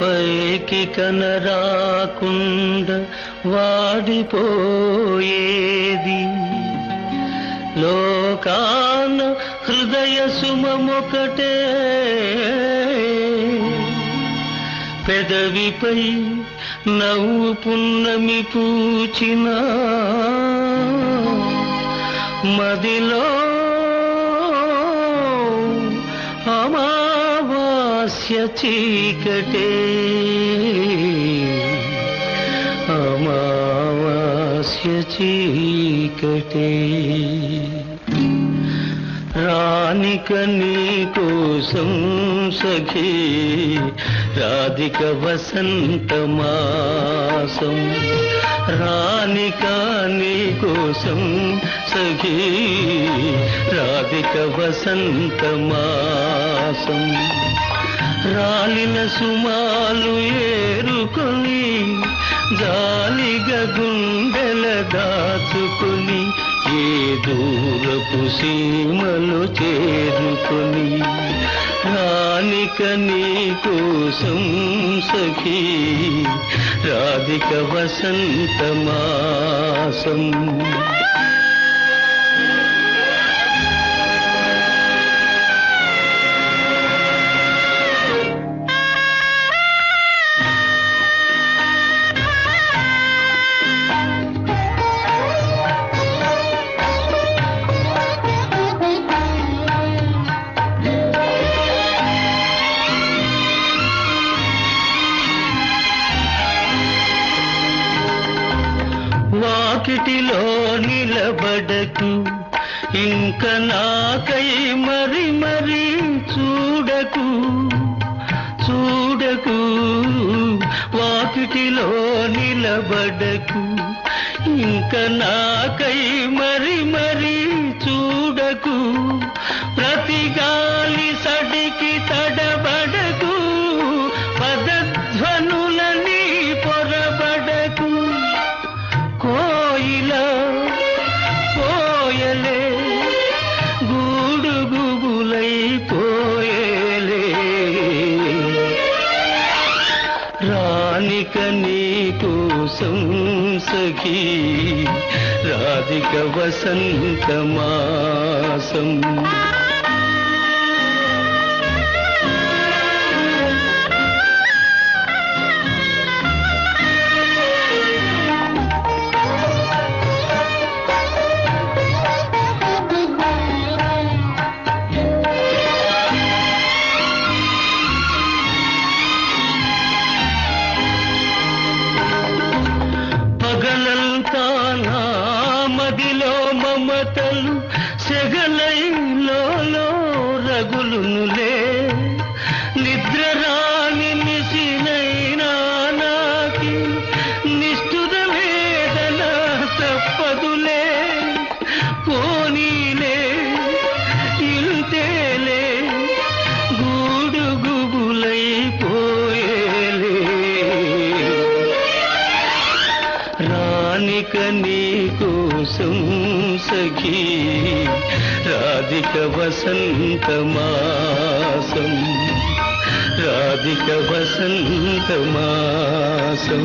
పైకి కనరాకుండా వాడిపోయేది. లోకాన హృదయ సుమొకటే పెదవిపై నవ్వు పున్నమి పూచిన మదిలో అమావాస్య చీకటే. అమావాస్య చీకటే. రానిక నీ కోసం సఖీ రాధిక వసంత మాసం. రానిక నీ కోసం సఖీ రాధిక వసంత మాసం. రాలిన సుమాలు ఏరుకొని జాలిగా గుండెల దాచుకొని ఏ దూరపు సీమలు చేరుకొని రానిక నీ కోసం సఖీ రాధిక వసంత మాసం. చీకటిలో నిలబడకు. ఇంక నాకై మరి మరి చూడకు. చూడకు వాకిటిలో నిలబడకు. ఇంక నాకై మరి మరి రాధిక నీ కోసం సఖీ. రాధిక వసంత మాసం. காதல் செகலை రానిక నీ కోసం సఖీ రాధిక వసంత మాసం రాధిక వసంత మాసం